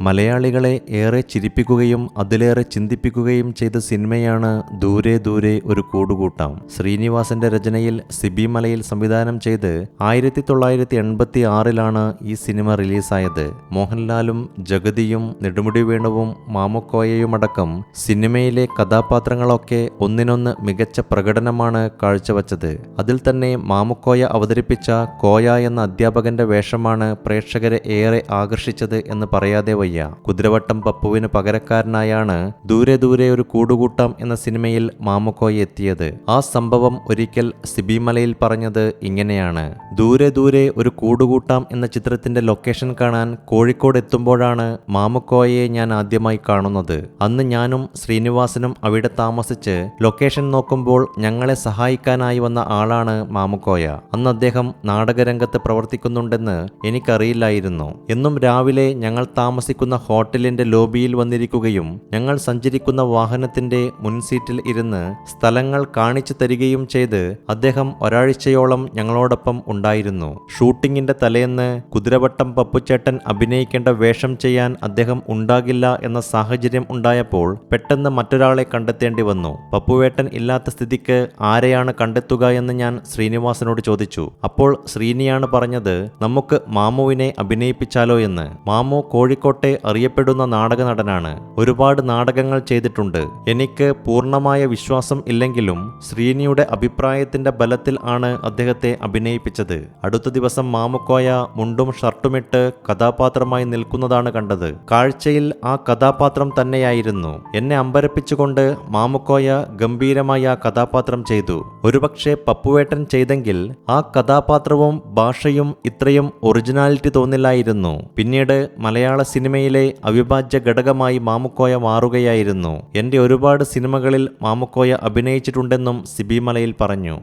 മലയാളികളെ ഏറെ ചിരിപ്പിക്കുകയും അതിലേറെ ചിന്തിപ്പിക്കുകയും ചെയ്ത സിനിമയാണ് ദൂരെ ദൂരെ ഒരു കൂടുകൂട്ടാം. ശ്രീനിവാസന്റെ രചനയിൽ സിബി മലയിൽ സംവിധാനം ചെയ്ത് ആയിരത്തി തൊള്ളായിരത്തി എൺപത്തി ആറിലാണ് ഈ സിനിമ റിലീസായത്. മോഹൻലാലും ജഗതിയും നെടുമുടി വേണുവും മാമുക്കോയയുമടക്കം സിനിമയിലെ കഥാപാത്രങ്ങളൊക്കെ ഒന്നിനൊന്ന് മികച്ച പ്രകടനമാണ് കാഴ്ചവച്ചത്. അതിൽ തന്നെ മാമുക്കോയ അവതരിപ്പിച്ച കോയ എന്ന അധ്യാപകന്റെ വേഷമാണ് പ്രേക്ഷകരെ ഏറെ ആകർഷിച്ചത് എന്ന് പറയാതെ വയ്യ. കുതിരവട്ടം പപ്പുവിന് പകരക്കാരനായാണ് ദൂരെ ദൂരെ ഒരു കൂടുകൂട്ടം എന്ന സിനിമയിൽ മാമുക്കോയ എത്തിയത്. ആ സംഭവം ഒരിക്കൽ സിബിമലയിൽ പറഞ്ഞത് ഇങ്ങനെയാണ്. ദൂരെ ദൂരെ ഒരു കൂടുകൂട്ടാം എന്ന ചിത്രത്തിന്റെ ലൊക്കേഷൻ കാണാൻ കോഴിക്കോട് എത്തുമ്പോഴാണ് മാമുക്കോയയെ ഞാൻ ആദ്യമായി കാണുന്നത്. അന്ന് ഞാനും ശ്രീനിവാസനും അവിടെ താമസിച്ച് ലൊക്കേഷൻ നോക്കുമ്പോൾ ഞങ്ങളെ സഹായിക്കാനായി വന്ന ആളാണ് മാമുക്കോയ. അന്ന് അദ്ദേഹം നാടകരംഗത്ത് പ്രവർത്തിക്കുന്നുണ്ടെന്ന് എനിക്കറിയില്ലായിരുന്നു. എന്നും രാവിലെ ഞങ്ങൾ താമസിക്കുന്ന ഹോട്ടലിന്റെ ലോബിയിൽ വന്നിരിക്കുകയും ഞങ്ങൾ സഞ്ചരിക്കുന്ന വാഹനത്തിന്റെ മുൻസീറ്റിൽ ഇരുന്ന് സ്ഥലങ്ങൾ കാണിച്ചു തരികയും ചെയ്ത് അദ്ദേഹം ഒരാഴ്ചയോളം ഞങ്ങളോടൊപ്പം ഉണ്ടായിരുന്നു. ഷൂട്ടിങ്ങിന്റെ തലേന്ന് കുതിരവട്ടം പപ്പുച്ചേട്ടൻ അഭിനയിക്കേണ്ട വേഷം ചെയ്യാൻ അദ്ദേഹം ഉണ്ടാകില്ല എന്ന സാഹചര്യം ഉണ്ടായപ്പോൾ പെട്ടെന്ന് മറ്റൊരാളെ കണ്ടെത്തേണ്ടി വന്നു. പപ്പുവേട്ടൻ ഇല്ലാത്ത സ്ഥിതിക്ക് ആരെയാണ് കണ്ടെത്തുക എന്ന് ഞാൻ ശ്രീനിവാസനോട് ചോദിച്ചു. അപ്പോൾ ശ്രീനിയാണ് പറഞ്ഞത് നമുക്ക് മാമുവിനെ അഭിനയിപ്പിച്ചാലോ എന്ന്. മാമു കോഴിക്കോട്ടെ അറിയപ്പെടുന്ന നാടക നടനാണ് ഒരുപാട് നാടകങ്ങൾ ചെയ്തിട്ടുണ്ട്. എനിക്ക് പൂർണമായ വിശ്വാസം ഇല്ലെങ്കിലും ശ്രീനിയുടെ അഭിപ്രായത്തിന്റെ ബലത്തിൽ ആണ് അദ്ദേഹത്തെ അഭിനയിപ്പിച്ചത്. അടുത്ത ദിവസം മാമുക്കോയ മുണ്ടും ഷർട്ടുമിട്ട് കഥാപാത്രമായി നിൽക്കുന്നതാണ് കണ്ടത്. കാഴ്ചയിൽ ആ കഥാപാത്രം തന്നെയായിരുന്നു. എന്നെ അമ്പരപ്പിച്ചുകൊണ്ട് മാമുക്കോയ ഗംഭീരമായ കഥാപാത്രം ചെയ്തു. ഒരുപക്ഷെ പപ്പുവേട്ടൻ ചെയ്തെങ്കിൽ ആ കഥാപാത്രവും ഭാഷയും ഇത്രയും ഒറിജിനാലിറ്റി തോന്നില്ലായിരുന്നു. പിന്നീട് മലയാള സിനിമയിലെ അവിഭാജ്യ ഘടകമായി മാമുക്കോയ മാറുകയായിരുന്നു. എന്റെ ഒരുപാട് സിനിമകളിൽ മാമുക്കോയ അഭിനയിച്ചിട്ടുണ്ടെന്നും സിബിമലയിൽ പറഞ്ഞു.